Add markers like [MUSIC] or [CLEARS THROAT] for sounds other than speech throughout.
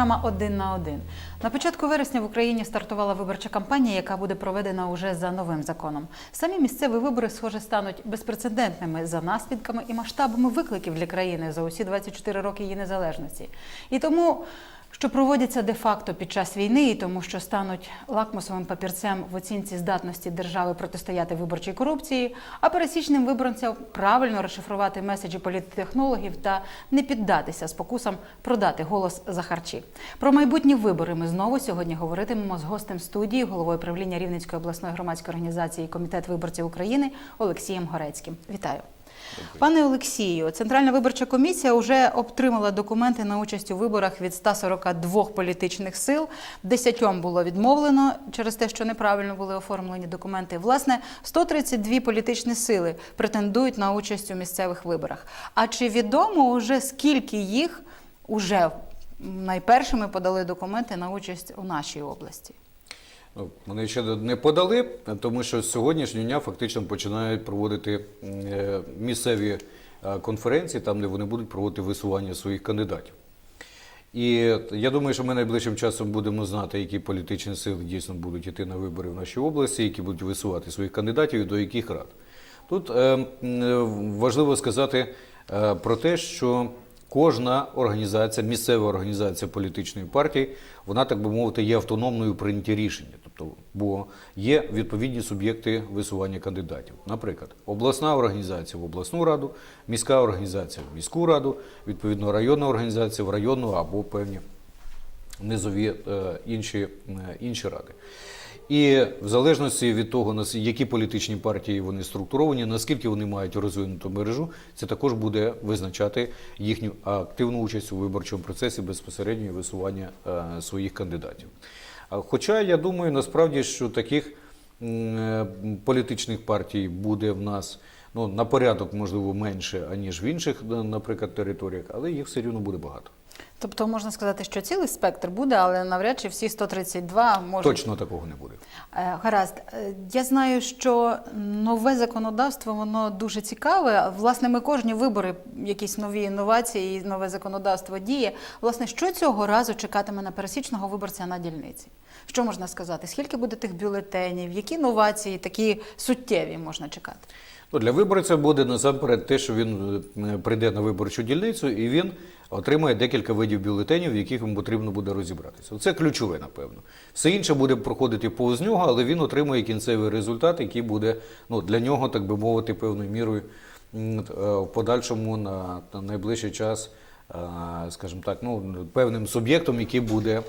програма Один на один. На початку вересня в Україні стартувала виборча кампанія, яка буде проведена уже за новим законом. Самі місцеві вибори, схоже, стануть безпрецедентними за наслідками і масштабами викликів для країни за усі 24 роки її незалежності. І тому. Що проводяться де-факто під час війни, і тому що стануть лакмусовим папірцем в оцінці здатності держави протистояти виборчій корупції, а пересічним виборцям правильно розшифрувати меседжі політтехнологів та не піддатися спокусам продати голос за харчі. Про майбутні вибори ми знову сьогодні говоритимемо з гостем студії, головою правління Рівненської обласної громадської організації Комітет виборців України Олексієм Горецьким. Вітаю. Пане Олексію, Центральна виборча комісія вже отримала документи на участь у виборах від 142 політичних сил. Десятьом було відмовлено через те, що неправильно були оформлені документи. Власне, 132 політичні сили претендують на участь у місцевих виборах. А чи відомо вже скільки їх уже найпершими подали документи на участь у нашій області? Ну, Вони ще не подали, тому що з сьогоднішнього дня фактично починають проводити е, місцеві е, конференції, там де вони будуть проводити висування своїх кандидатів. І я думаю, що ми найближчим часом будемо знати, які політичні сили дійсно будуть йти на вибори в нашій області, які будуть висувати своїх кандидатів і до яких рад. Тут е, важливо сказати про те, що кожна організація, місцева організація політичної партії, вона, так би мовити, є автономною в прийнятті рішення. Бо є відповідні суб'єкти висування кандидатів. Наприклад, обласна організація в обласну раду, міська організація в міську раду, відповідно районна організація в районну або певні низові е, інші, е, інші ради. І в залежності від того, які політичні партії вони структуровані, наскільки вони мають розвинуту мережу, це також буде визначати їхню активну участь у виборчому процесі безпосередньо висування е, своїх кандидатів. Хоча я думаю, насправді, що таких е, політичних партій буде в нас ну, на порядок, можливо, менше, аніж в інших, наприклад, територіях, але їх все рівно буде багато. Тобто можна сказати, що цілий спектр буде, але навряд чи всі 132 можуть Точно такого не буде. Е, Гаразд, Е, я знаю, що нове законодавство воно дуже цікаве. Власне, ми кожні вибори, якісь нові інновації, і нове законодавство діє. Власне, що цього разу чекатиме на пересічного виборця на дільниці? Що можна сказати? Скільки буде тих бюлетенів? Які новації такі суттєві можна чекати? Ну, для виборця буде насамперед те, що він е, прийде на виборчу дільницю і він отримає декілька видів бюлетенів, в яких йому потрібно буде розібратися. Це ключове, напевно. Все інше буде проходити повз нього, але він отримує кінцевий результат, який буде ну, для нього, так би мовити, певною мірою е, в подальшому на, на найближчий час, е, скажімо так, ну, певним суб'єктом, який буде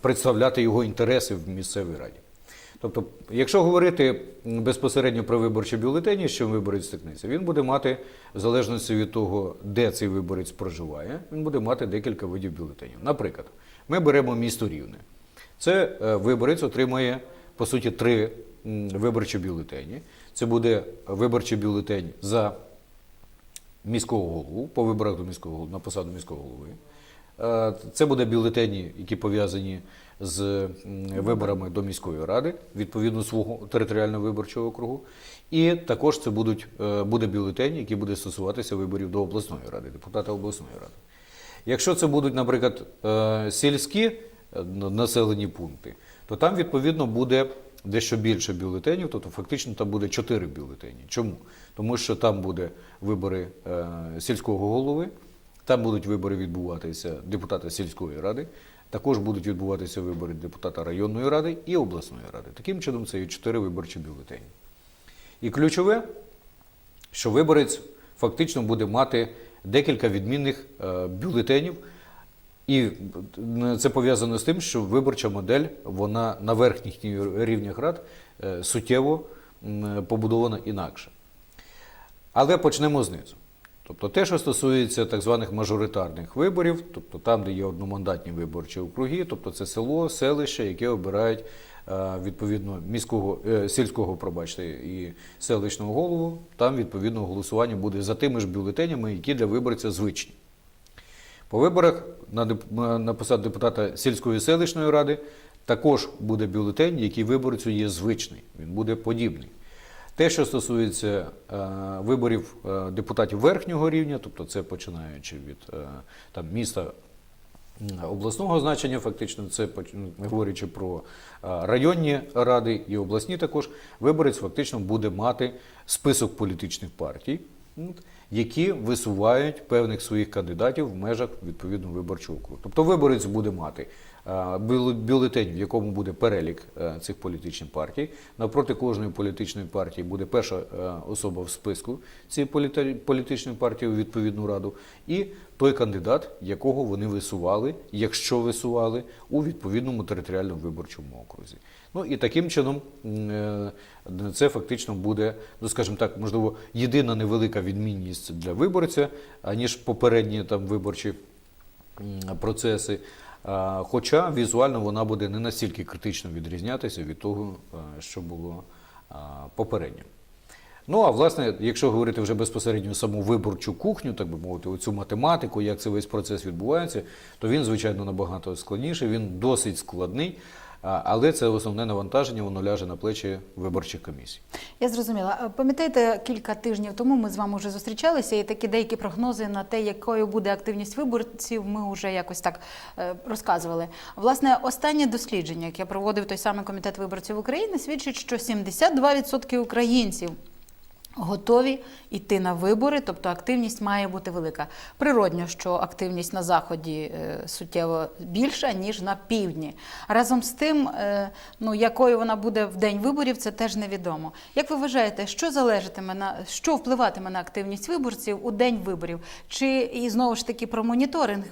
представляти його інтереси в місцевій раді. Тобто, якщо говорити безпосередньо про виборчі бюлетені, чим виборець стикнеться, він буде мати, в залежності від того, де цей виборець проживає, він буде мати декілька видів бюлетенів. Наприклад, ми беремо місто Рівне. Це е, виборець отримає, по суті, три виборчі бюлетені. Це буде виборчий бюлетень за міського голову, по виборах до міського голови, на посаду міського голови. Е, Це буде бюлетені, які пов'язані з виборами до міської ради, відповідно свого територіального виборчого округу. І також це будуть, е, буде бюлетень, який буде стосуватися виборів до обласної ради, депутата обласної ради. Якщо це будуть, наприклад, е, сільські е, населені пункти, то там відповідно буде дещо більше бюлетенів, тобто фактично там буде 4 бюлетені. Чому? Тому що там буде вибори сільського голови, там будуть вибори відбуватися депутата сільської ради, також будуть відбуватися вибори депутата районної ради і обласної ради. Таким чином, це є 4 виборчі бюлетені. І ключове, що виборець фактично буде мати декілька відмінних е, бюлетенів. І це пов'язано з тим, що виборча модель вона на верхніх рівнях рад е, суттєво побудована інакше. Але почнемо знизу. Тобто те, що стосується так званих мажоритарних виборів, тобто там, де є одномандатні виборчі округи, тобто це село, селище, яке обирають е, відповідно міського е, сільського, пробачте, і селищного голову, там відповідно голосування буде за тими ж бюлетенями, які для виборця звичні. По виборах на, посаду депутата сільської селищної ради також буде бюлетень, який виборцю є звичний, він буде подібний. Те, що стосується е, виборів е, депутатів верхнього рівня, тобто це починаючи від е, там, міста обласного значення, фактично, це поч- говорячи про районні ради і обласні також, виборець фактично буде мати список політичних партій, які висувають певних своїх кандидатів в межах відповідного виборчого округу. Тобто виборець буде мати бюлетень, в якому буде перелік е, цих політичних партій. Навпроти кожної політичної партії буде перша е, особа в списку цієї політичної партії у відповідну раду, і той кандидат, якого вони висували, якщо висували, у відповідному територіальному виборчому окрузі. Ну і таким чином е, це фактично буде, ну скажімо так, можливо, єдина невелика відмінність для виборця, аніж попередні там виборчі процеси. Хоча візуально вона буде не настільки критично відрізнятися від того, що було попередньо. Ну а власне, якщо говорити вже безпосередньо саму виборчу кухню, так би мовити, оцю математику, як цей весь процес відбувається, то він, звичайно, набагато складніший, він досить складний, але це основне навантаження, воно ляже на плечі виборчих комісій. Я зрозуміла. Е, Пам'ятаєте, кілька тижнів тому ми з вами вже зустрічалися, і такі деякі прогнози на те, якою буде активність виборців, ми вже якось так е, розказували. Власне, останнє дослідження, яке проводив той самий комітет виборців України, свідчить, що 72% українців. Готові йти на вибори, тобто активність має бути велика. Природньо, що активність на заході е, суттєво більша ніж на півдні. Разом з тим, е, ну якою вона буде в день виборів, це теж невідомо. Як ви вважаєте, що залежатиме на що впливатиме на активність виборців у день виборів? Чи і знову ж таки про моніторинг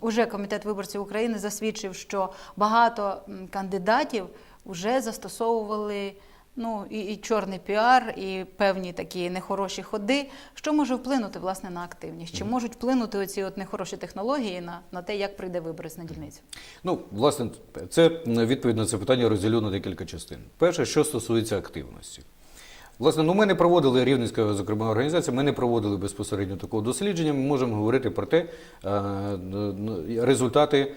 уже комітет виборців України засвідчив, що багато кандидатів вже застосовували. Ну і, і чорний піар, і певні такі нехороші ходи. Що може вплинути власне на активність? Чи можуть вплинути оці от нехороші технології на, на те, як прийде виборець на дільницю? Ну, власне, це відповідь на це питання розділю на декілька частин. Перше, що стосується активності. Власне, ну ми не проводили Рівненська, зокрема, організація, ми не проводили безпосередньо такого дослідження. Ми можемо говорити про те, е, результати,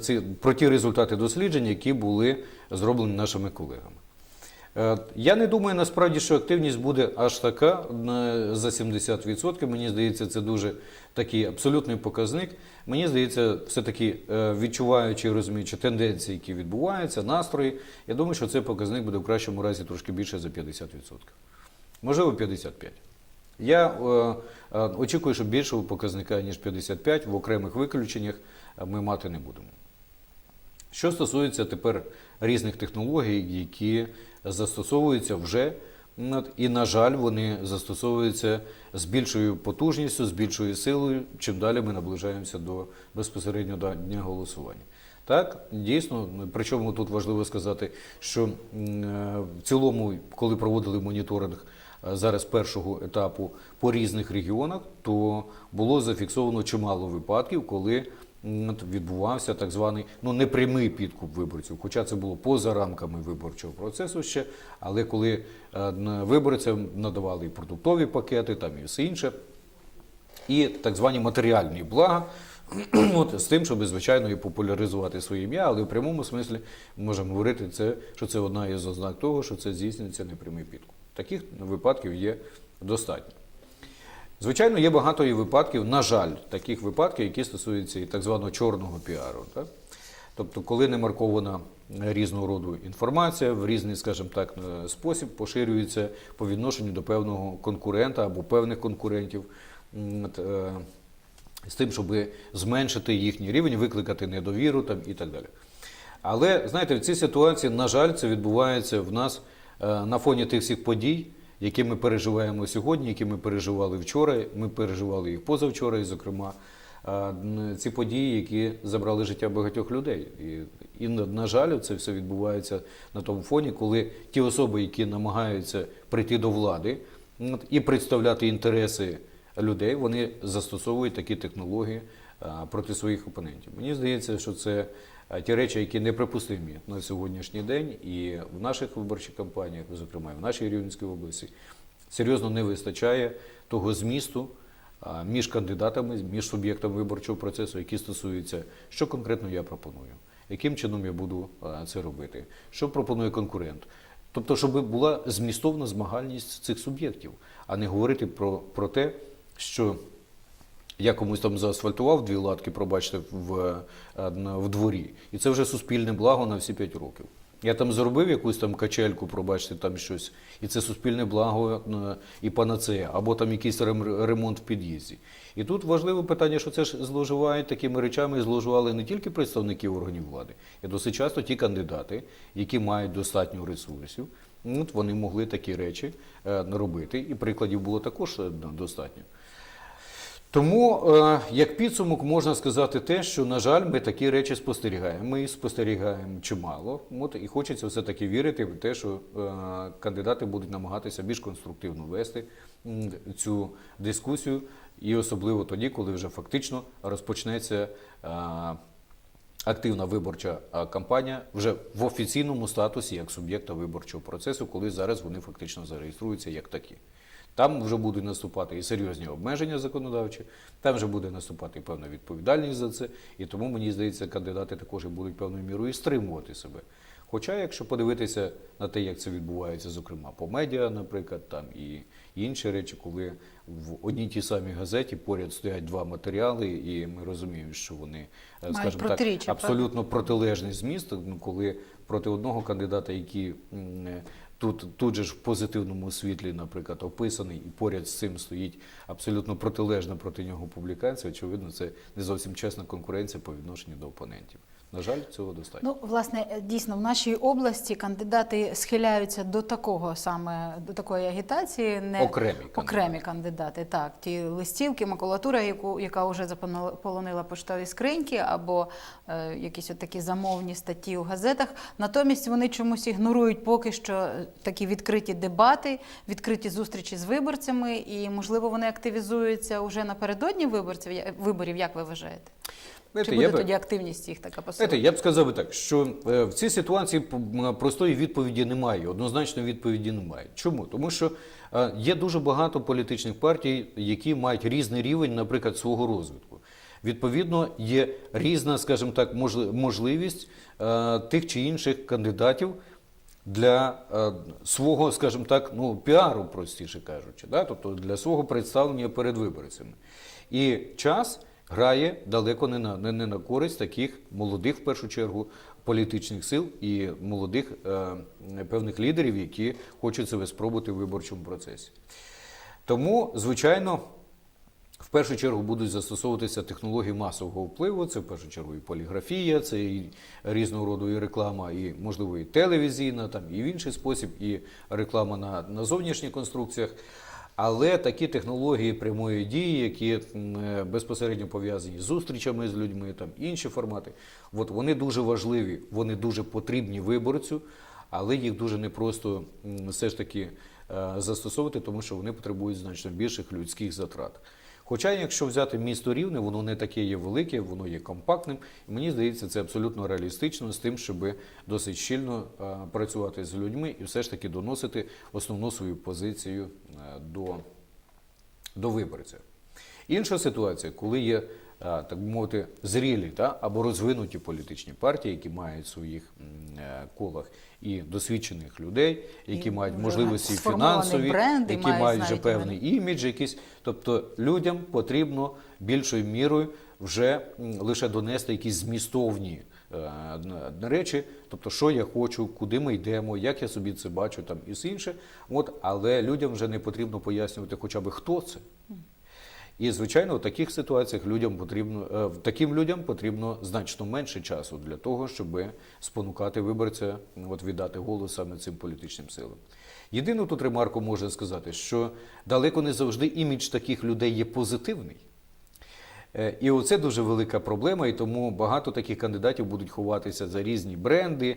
ці- про ті результати досліджень, які були зроблені нашими колегами. Е, Я не думаю насправді, що активність буде аж така за 70%. Мені здається, це дуже такий абсолютний показник. Мені здається, все-таки е, відчуваючи і розуміючи тенденції, які відбуваються, настрої, я думаю, що цей показник буде в кращому разі трошки більше за 50%. Можливо, 55%. Я е, очікую, що більшого показника, ніж 55, в окремих виключеннях ми мати не будемо. Що стосується тепер різних технологій, які застосовуються вже, і, на жаль, вони застосовуються з більшою потужністю, з більшою силою, чим далі ми наближаємося до безпосередньо до дня голосування. Так, дійсно, причому тут важливо сказати, що в цілому, коли проводили моніторинг е, зараз першого етапу по різних регіонах, то було зафіксовано чимало випадків, коли відбувався так званий ну непрямий підкуп виборців, хоча це було поза рамками виборчого процесу ще. Але коли е, виборцям надавали і продуктові пакети, там і все інше, і так звані матеріальні блага. [CLEARS THROAT] От, з тим, щоб, звичайно, і популяризувати своє ім'я, але в прямому смислі ми можемо говорити, це, що це одна із ознак того, що це здійснюється непрямий підкуп. Таких випадків є достатньо. Звичайно, є багато і випадків, на жаль, таких випадків, які стосуються і так званого чорного піару. Так? Тобто, коли не маркована різного роду інформація, в різний, скажімо так, е, спосіб поширюється по відношенню до певного конкурента або певних конкурентів. е, з тим, щоб зменшити їхній рівень, викликати недовіру там, і так далі. Але знаєте, в цій ситуації, на жаль, це відбувається в нас е, на фоні тих всіх подій, які ми переживаємо сьогодні, які ми переживали вчора. Ми переживали їх позавчора, і, зокрема, е, ці події, які забрали життя багатьох людей. І, і на, жаль, це все відбувається на тому фоні, коли ті особи, які намагаються прийти до влади і представляти інтереси людей, вони застосовують такі технології проти своїх опонентів. Мені здається, що це ті речі, які неприпустимі на сьогоднішній день, і в наших виборчих кампаніях, зокрема і в нашій Рівненській області, серйозно не вистачає того змісту між кандидатами, між суб'єктами виборчого процесу, які стосуються, що конкретно я пропоную, яким чином я буду це робити, що пропонує конкурент. Тобто, щоб була змістовна змагальність цих суб'єктів, а не говорити про, про те, що Я комусь там заасфальтував дві латки, пробачте, в, е, в дворі. І це вже суспільне благо на всі 5 років. Я там зробив якусь там качельку, пробачте, там щось, і це суспільне благо е, і панацея, або там якийсь ремонт в під'їзді. І тут важливе питання, що це ж зловживають такими речами, зловживали не тільки представники органів влади, і досить часто ті кандидати, які мають достатньо ресурсів, от вони могли такі речі е, робити, і прикладів було також е, достатньо. Тому, е, як підсумок, можна сказати те, що, на жаль, ми такі речі спостерігаємо. Ми спостерігаємо чимало. От, і хочеться все-таки вірити в те, що е, кандидати будуть намагатися більш конструктивно вести цю дискусію, і особливо тоді, коли вже фактично розпочнеться. е, Активна виборча кампанія вже в офіційному статусі як суб'єкта виборчого процесу, коли зараз вони фактично зареєструються як такі. Там вже будуть наступати і серйозні обмеження законодавчі, там вже буде наступати і певна відповідальність за це. І тому, мені здається, кандидати також і будуть певною мірою стримувати себе. Хоча, якщо подивитися на те, як це відбувається, зокрема по медіа, наприклад, там і інші речі, коли в одній тій самій газеті поряд стоять два матеріали, і ми розуміємо, що вони, е, скажімо так, абсолютно протилежний зміст, ну, коли проти одного кандидата, який тут, тут же ж в позитивному світлі, наприклад, описаний, і поряд з цим стоїть абсолютно протилежна проти нього публікація, очевидно, це не зовсім чесна конкуренція по відношенню до опонентів. На жаль, цього достатньо. Ну, власне, е, дійсно, в нашій області кандидати схиляються до такого саме до такої агітації, не Окремі кандидати. окремі кандидати. Так, ті листівки, макулатура, яку яка вже заполонила поштові скриньки, або е, якісь от такі замовні статті у газетах. Натомість вони чомусь ігнорують поки що е, такі відкриті дебати, відкриті зустрічі з виборцями, і можливо вони активізуються уже напередодні виборців виборів. Як ви вважаєте? Знаєте, Чи я буде би- тоді активність їх така посилена? я б сказав би так, що е, в цій ситуації простої відповіді немає, однозначної відповіді немає. Чому? Тому що е, є дуже багато політичних партій, які мають різний рівень, наприклад, свого розвитку. Відповідно, є різна, скажімо так, можливість е, тих чи інших кандидатів для свого, скажімо так, ну, піару, простіше кажучи, да? тобто для свого представлення перед виборцями. І час грає далеко не на, не, не на користь таких молодих, в першу чергу, політичних сил і молодих е, певних лідерів, які хочуть себе спробувати в виборчому процесі. Тому, звичайно, в першу чергу будуть застосовуватися технології масового впливу. Це в першу чергу і поліграфія, це і різного роду і реклама, і можливо і телевізійна, там і в інший спосіб, і реклама на, на зовнішніх конструкціях. Але такі технології прямої дії, які е, безпосередньо пов'язані з зустрічами з людьми, там інші формати, от вони дуже важливі, вони дуже потрібні виборцю, але їх дуже непросто все ж таки е, застосовувати, тому що вони потребують значно більших людських затрат. Хоча, якщо взяти місто рівне, воно не таке є велике, воно є компактним. І мені здається, це абсолютно реалістично з тим, щоб досить щільно е, працювати з людьми і все ж таки доносити основну свою позицію е, до, до виборця. Інша ситуація, коли є, так би мовити, зрілі та, або розвинуті політичні партії, які мають в своїх е, колах і досвідчених людей, які І мають можливості фінансові, бренд які мають мають вже певний імідж якийсь. Тобто людям потрібно більшою мірою вже лише донести якісь змістовні е, речі, тобто, що я хочу, куди ми йдемо, як я собі це бачу, там і все інше. От, але людям вже не потрібно пояснювати хоча б хто це. І, звичайно, в таких ситуаціях людям потрібно, е, таким людям потрібно значно менше часу для того, щоб спонукати виборця от, віддати голос саме цим політичним силам. Єдину тут ремарку можна сказати, що далеко не завжди імідж таких людей є позитивний. Е, І оце дуже велика проблема, і тому багато таких кандидатів будуть ховатися за різні бренди,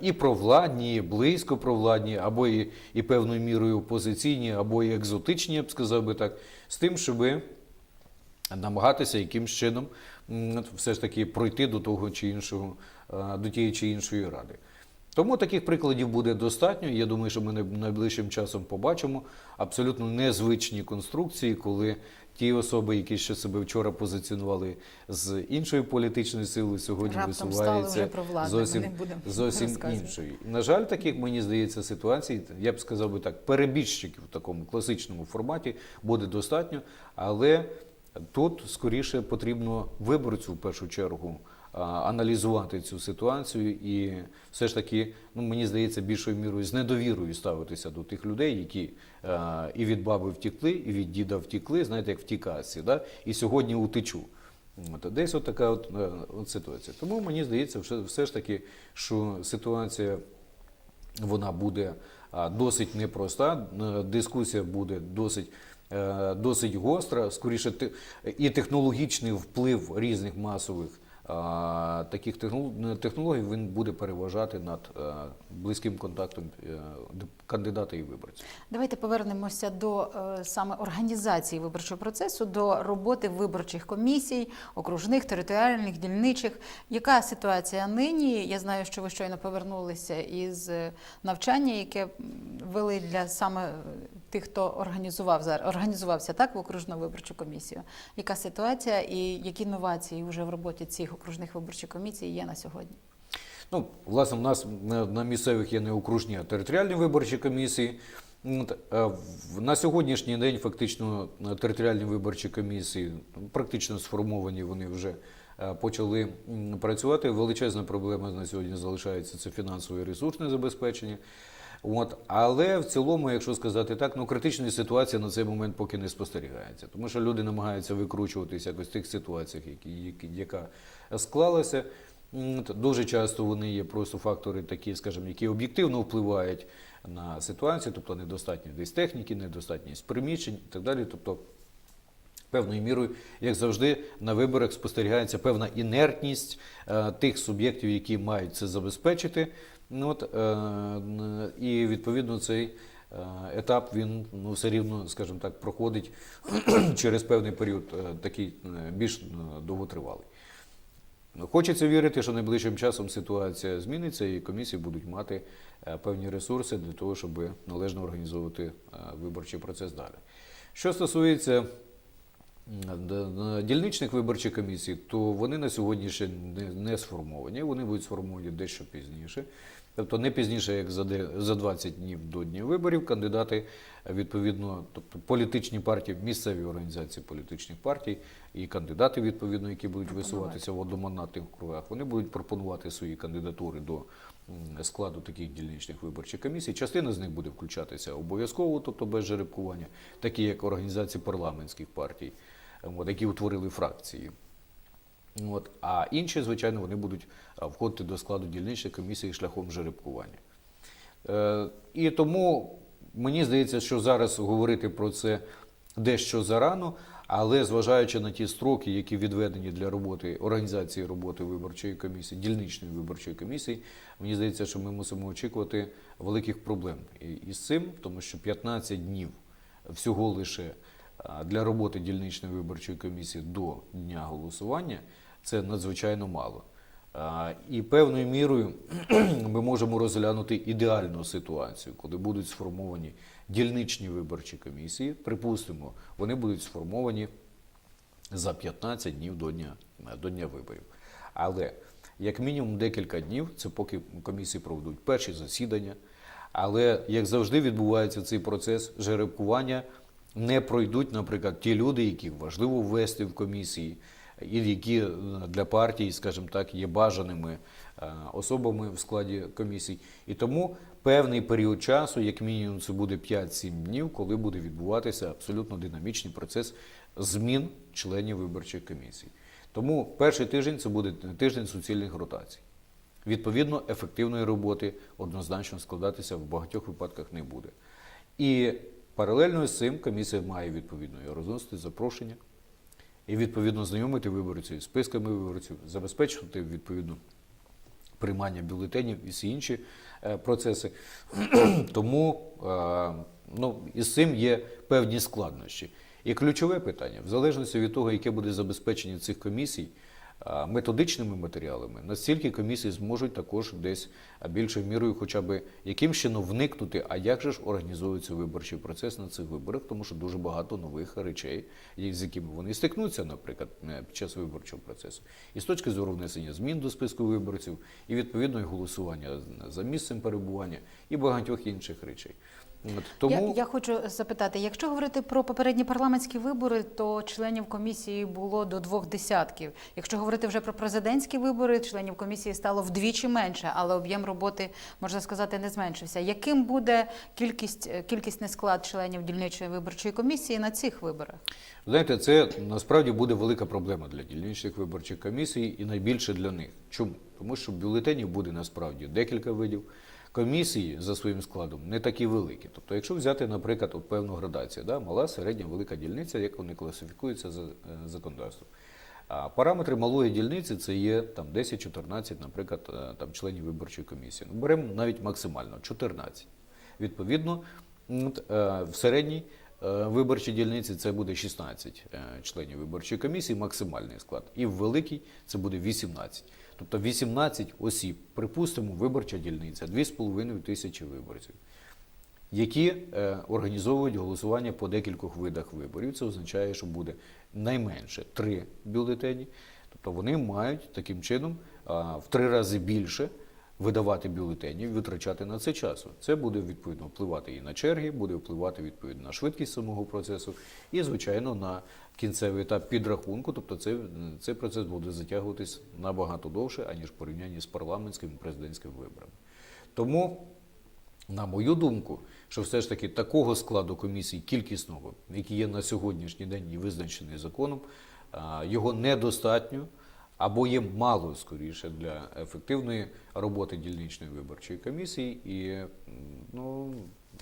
і провладні, і близько провладні, або і, і певною мірою опозиційні, або і екзотичні, я б сказав би так, з тим, щоби намагатися якимсь чином все ж таки пройти до того чи іншого, е, до тієї чи іншої ради. Тому таких прикладів буде достатньо. Я думаю, що ми най- найближчим часом побачимо абсолютно незвичні конструкції, коли ті особи, які ще себе вчора позиціонували з іншої політичної сили, сьогодні Раптом висуваються зовсім, [LAUGHS] зовсім іншою. На жаль, таких мені здається ситуацій, я б сказав би так, перебіжчиків в такому класичному форматі буде достатньо, але Тут скоріше потрібно виборцю в першу чергу аналізувати цю ситуацію і все ж таки, ну мені здається, більшою мірою з недовірою ставитися до тих людей, які а, і від баби втікли, і від діда втікли, знаєте, як в тій да? і сьогодні утечу. От, десь от така от, е, от ситуація. Тому мені здається, все, ж таки, що ситуація вона буде досить непроста, е, дискусія буде досить, е, досить гостра, скоріше і технологічний вплив різних масових таких технол- технологій він буде переважати над е, близьким контактом е, кандидата і виборця. Давайте повернемося до е, саме організації виборчого процесу, до роботи виборчих комісій, окружних, територіальних, дільничих. Яка ситуація нині? Я знаю, що ви щойно повернулися із навчання, яке вели для саме тих, хто організував організувався так в окружну виборчу комісію. Яка ситуація і які новації вже в роботі цих окружних виборчих комісій є на сьогодні? Ну, власне, у нас на, місцевих є не окружні, а територіальні виборчі комісії. От, е, На сьогоднішній день фактично е, територіальні виборчі комісії ну, практично сформовані, вони вже е, почали працювати. Величезна проблема на сьогодні залишається це фінансове і ресурсне забезпечення. От, але в цілому, якщо сказати так, ну критичної ситуації на цей момент поки не спостерігається, тому що люди намагаються викручуватися якось в тих ситуаціях, які, яка склалася. Дуже часто вони є просто фактори такі, скажімо, які об'єктивно впливають на ситуацію, тобто недостатньо десь техніки, недостатність приміщень і так далі. Тобто, певною мірою, як завжди, на виборах спостерігається певна інертність е, тих суб'єктів, які мають це забезпечити. Ну, от, е, і відповідно цей е, етап він ну, все рівно, скажімо так, проходить [CLEARS THROAT] через певний період е, такий е, більш довготривалий. Хочеться вірити, що найближчим часом ситуація зміниться і комісії будуть мати певні ресурси для того, щоб належно організовувати виборчий процес далі. Що стосується дільничних виборчих комісій, то вони на сьогодні ще не, сформовані. Вони будуть сформовані дещо пізніше. Тобто не пізніше, як за, де- за 20 днів до днів виборів, кандидати відповідно, тобто політичні партії, місцеві організації політичних партій і кандидати, відповідно, які будуть висуватися в одномандатних округах, вони будуть пропонувати свої кандидатури до складу таких дільничних виборчих комісій. Частина з них буде включатися обов'язково, тобто без жеребкування, такі як організації парламентських партій, от, які утворили фракції. От. А інші, звичайно, вони будуть входити до складу дільничних комісій шляхом жеребкування. Е, і тому мені здається, що зараз говорити про це дещо зарано, але зважаючи на ті строки, які відведені для роботи організації роботи виборчої комісії, дільничної виборчої комісії, мені здається, що ми мусимо очікувати великих проблем із цим, тому що 15 днів всього лише для роботи дільничної виборчої комісії до дня голосування це надзвичайно мало. І певною мірою [CLEARS THROAT] ми можемо розглянути ідеальну ситуацію, коли будуть сформовані дільничні виборчі комісії. Припустимо, вони будуть сформовані за 15 днів до дня, до дня виборів. Але як мінімум декілька днів, це поки комісії проведуть перші засідання. Але як завжди відбувається цей процес жеребкування, не пройдуть, наприклад, ті люди, яких важливо ввести в комісії, і які е, для партії, скажімо так, є бажаними е, особами в складі комісій. І тому певний період часу, як мінімум, це буде 5-7 днів, коли буде відбуватися абсолютно динамічний процес змін членів виборчих комісій. Тому перший тиждень це буде тиждень суцільних ротацій. Відповідно, ефективної роботи однозначно складатися в багатьох випадках не буде. І паралельно з цим комісія має відповідно і розносити запрошення, і відповідно знайомити виборців списками виборців, забезпечувати відповідно приймання бюлетенів і всі інші е, процеси. [CLEARS THROAT] Тому е, ну, із цим є певні складнощі. І ключове питання, в залежності від того, яке буде забезпечення цих комісій методичними матеріалами, настільки комісії зможуть також десь е, більшою мірою, хоча б яким чином вникнути, а як же ж організовується виборчий процес на цих виборах, тому що дуже багато нових речей, з якими вони стикнуться, наприклад, е, під час виборчого процесу. І з точки зору внесення змін до списку виборців, і відповідно і голосування за місцем перебування, і багатьох інших речей. От, Тому Я, я хочу запитати: якщо говорити про попередні парламентські вибори, то членів комісії було до двох десятків. Якщо говорити вже про президентські вибори, членів комісії стало вдвічі менше, але об'єм роботи можна сказати не зменшився. Яким буде кількість е, кількісний склад членів дільничої виборчої комісії на цих виборах? Знаєте, це насправді буде велика проблема для дільничних виборчих комісій і найбільше для них. Чому? Тому що бюлетенів буде насправді декілька видів. Комісії за своїм складом не такі великі. Тобто, якщо взяти, наприклад, от певну градацію, да, мала, середня, велика дільниця, як вони класифікуються за е, законодавством. А параметри малої дільниці це є там 10-14, наприклад, е, там членів виборчої комісії. Ну, беремо навіть максимально 14. Відповідно, е, в середній виборчій дільниці це буде 16 е, членів виборчої комісії, максимальний склад. І в великій це буде 18. Тобто 18 осіб, припустимо, виборча дільниця, 2,5 тисячі виборців які е, організовують голосування по декількох видах виборів. Це означає, що буде найменше три бюлетені. Тобто вони мають таким чином а, в три рази більше видавати бюлетенів, витрачати на це часу. Це буде відповідно впливати і на черги, буде впливати відповідно на швидкість самого процесу, і, звичайно, на кінцевий етап підрахунку. Тобто, це, цей процес буде затягуватись набагато довше, аніж в порівнянні з парламентськими і президентськими виборами. Тому на мою думку, що все ж таки такого складу комісій кількісного, який є на сьогоднішній день і визначений законом, його недостатньо або є мало скоріше для ефективної роботи дільничної виборчої комісії. І, ну,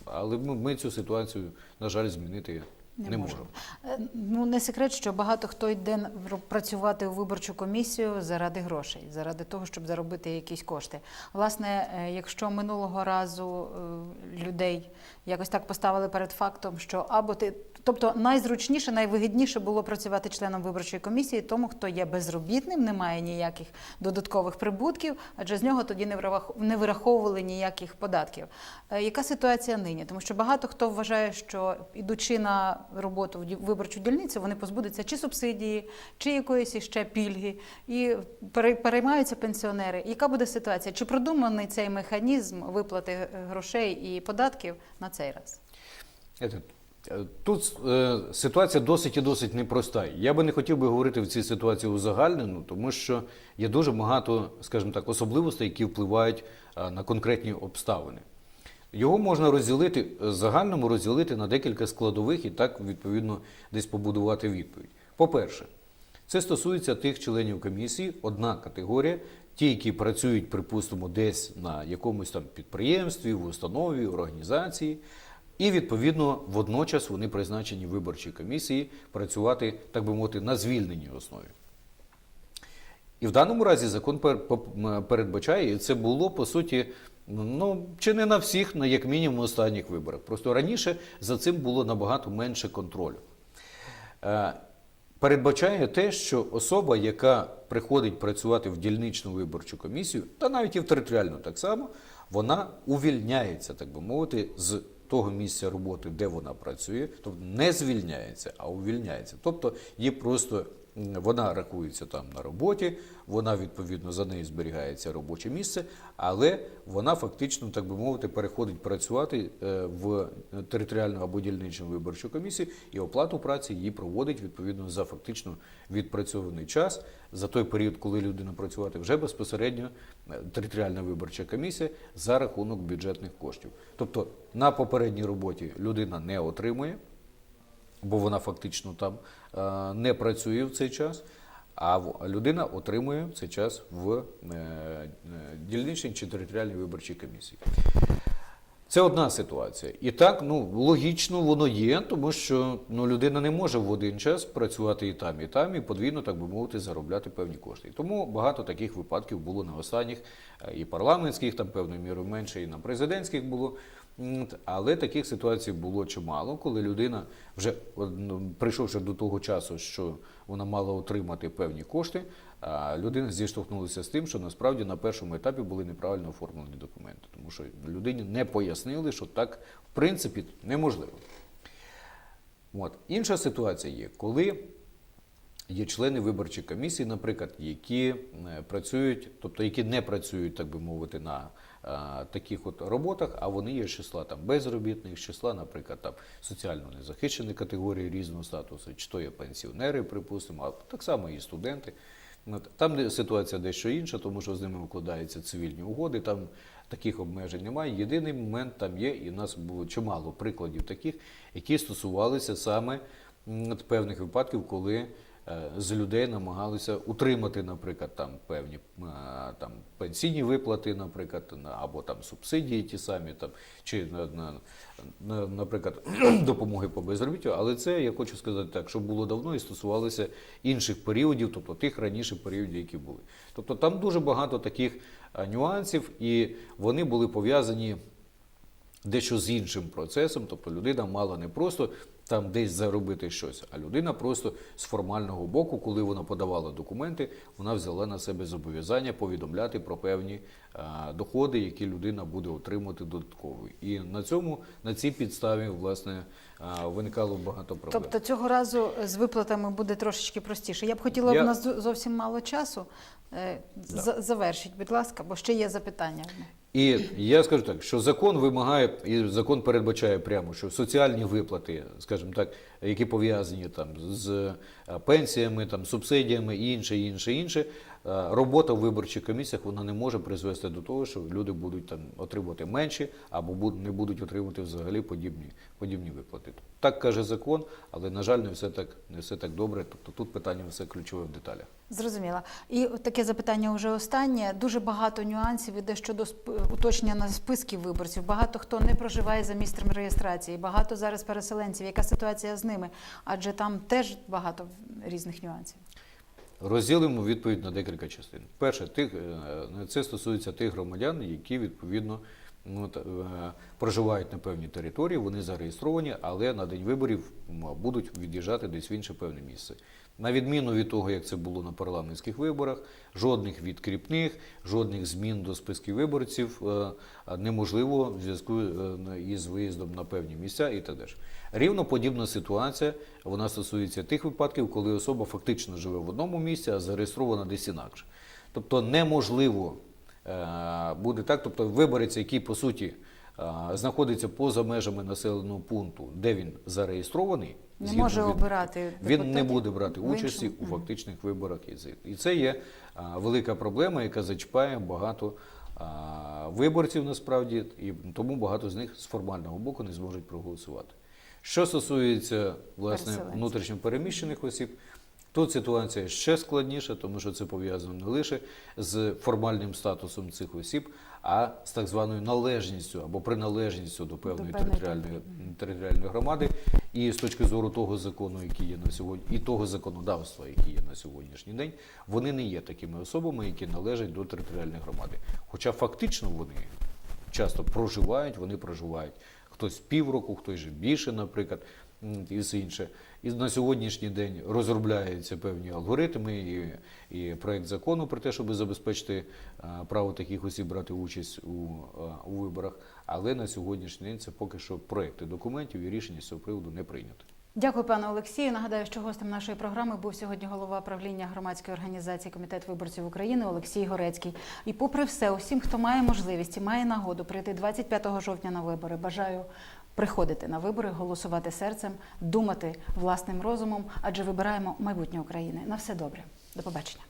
але ми, ми цю ситуацію, на жаль, змінити не, можемо. Е, Ну не секрет, що багато хто йде працювати у виборчу комісію заради грошей, заради того, щоб заробити якісь кошти. Власне, е, якщо минулого разу е, людей якось так поставили перед фактом, що або ти, тобто найзручніше, найвигідніше було працювати членом виборчої комісії, тому хто є безробітним, не має ніяких додаткових прибутків, адже з нього тоді не не вираховували ніяких податків. Яка ситуація нині? Тому що багато хто вважає, що ідучи на роботу в виборчу дільницю, вони позбудуться чи субсидії, чи якоїсь іще пільги, і пере- переймаються пенсіонери. Яка буде ситуація? Чи продуманий цей механізм виплати е, грошей і податків на цей раз? Е, Тут е, ситуація досить і досить непроста. Я би не хотів би говорити в цій ситуації узагальнену, тому що є дуже багато, скажімо так, особливостей, які впливають на конкретні обставини. Його можна розділити е, загальному розділити на декілька складових і так відповідно десь побудувати відповідь. По-перше, це стосується тих членів комісії, одна категорія, ті, які працюють, припустимо, десь на якомусь там підприємстві, в установі, організації, і відповідно водночас вони призначені виборчій комісії працювати, так би мовити, на звільненій основі. І в даному разі закон передбачає, і це було по суті, ну чи не на всіх, на як мінімум останніх виборах. Просто раніше за цим було набагато менше контролю. Е, Передбачає те, що особа, яка приходить працювати в дільничну виборчу комісію, та навіть і в територіальну так само, вона увільняється, так би мовити, з того місця роботи, де вона працює, тобто не звільняється, а увільняється. Тобто є просто вона рахується там на роботі, вона відповідно за нею зберігається робоче місце, але вона фактично, так би мовити, переходить працювати е, в територіальну або дільничну виборчу комісію, і оплату праці її проводить відповідно за фактично відпрацьований час за той період, коли людина працювати вже безпосередньо е, територіальна виборча комісія за рахунок бюджетних коштів. Тобто на попередній роботі людина не отримує бо вона фактично там е, не працює в цей час, а людина отримує цей час в е, дільничній чи територіальній виборчій комісії. Це одна ситуація. І так, ну логічно воно є, тому що ну, людина не може в один час працювати і там, і там, і подвійно, так би мовити, заробляти певні кошти. Тому багато таких випадків було на останніх е, і парламентських, там певною мірою менше, і на президентських було. Але таких ситуацій було чимало, коли людина вже ну, прийшовши до того часу, що вона мала отримати певні кошти, людина зіштовхнулася з тим, що насправді на першому етапі були неправильно оформлені документи, тому що людині не пояснили, що так в принципі неможливо. От. Інша ситуація є, коли Є члени виборчих комісій, наприклад, які е, працюють, тобто які не працюють, так би мовити, на таких от роботах, а вони є з числа там безробітних, з числа, наприклад, там соціально незахищених категорій різного статусу, чи то є пенсіонери, припустимо, а так само і студенти. Там ситуація дещо інша, тому що з ними укладаються цивільні угоди, там таких обмежень немає. Єдиний момент там є, і в нас було чимало прикладів таких, які стосувалися саме певних випадків, коли е, з людей намагалися утримати, наприклад, там певні е, там пенсійні виплати, наприклад, або там субсидії ті самі, там чи на, на, на, наприклад, [CLEARS THROAT] допомоги по безробіттю. Але це я хочу сказати так, що було давно і стосувалося інших періодів, тобто тих раніше періодів, які були. Тобто там дуже багато таких е, нюансів, і вони були пов'язані дещо з іншим процесом. Тобто людина мала не просто там десь заробити щось, а людина просто з формального боку, коли вона подавала документи, вона взяла на себе зобов'язання повідомляти про певні е, доходи, які людина буде отримувати додатково. І на цьому на цій підставі власне е, виникало багато проблем. Тобто цього разу з виплатами буде трошечки простіше. Я б хотіла, Я- в нас зовсім мало часу. Е, Завершіть, будь ласка, бо ще є запитання. І я скажу так, що закон вимагає, і закон передбачає прямо, що соціальні виплати, скажімо так, які пов'язані там з е, пенсіями, там субсидіями і інше, інше, інше. Е, Робота в виборчих комісіях вона не може призвести до того, що люди будуть там отримувати менші або не будуть отримувати взагалі подібні, подібні виплати. Так каже закон, але на жаль, не все так не все так добре. Тобто тут питання все ключове в деталях. Зрозуміла. І таке запитання вже останнє. Дуже багато нюансів іде щодо уточнення на списків виборців. Багато хто не проживає за місцем реєстрації, багато зараз переселенців. Яка ситуація з ними? Адже там теж багато різних нюансів. Розділимо відповідь на декілька частин. Перше, тих, е, це стосується тих громадян, які відповідно ну, е, проживають на певній території, вони зареєстровані, але на день виборів будуть від'їжджати десь в інше певне місце. На відміну від того, як це було на парламентських виборах, жодних відкріпних, жодних змін до списків виборців е, неможливо в зв'язку е, із виїздом на певні місця і далі. Рівно подібна ситуація вона стосується тих випадків, коли особа фактично живе в одному місці, а зареєстрована десь інакше. Тобто неможливо е, буде так, тобто виборець, який по суті знаходиться поза межами населеного пункту, де він зареєстрований, Не згідно може від- обирати він не буде брати участі у фактичних виборах. І це- є велика проблема, яка зачіпає багато виборців насправді, і тому багато з них з формального боку не зможуть проголосувати. Що стосується власне Переселенців. внутрішньо переміщених осіб, тут ситуація ще складніша, тому що це пов'язано не лише з формальним статусом цих осіб, а з так званою належністю або приналежністю до певної певної територіальної, територіальної громади, і з точки зору того закону, який є на сьогодні, і того законодавства, який є на сьогоднішній день, вони не є такими особами, які належать до територіальної громади. Хоча фактично вони часто проживають, вони проживають хтось півроку, хтось же більше, наприклад, і все інше. І на сьогоднішній день розробляються певні алгоритми і, і проект закону про те, щоб забезпечити право таких осіб брати участь у, у виборах. Але на сьогоднішній день це поки що проекти документів і рішення з цього приводу не прийнято. Дякую, пане Олексію. Нагадаю, що гостем нашої програми був сьогодні голова правління громадської організації Комітет виборців України Олексій Горецький. І попри все, усім, хто має можливість і має нагоду прийти 25 жовтня на вибори, бажаю приходити на вибори, голосувати серцем, думати власним розумом, адже вибираємо майбутнє України. На все добре, до побачення.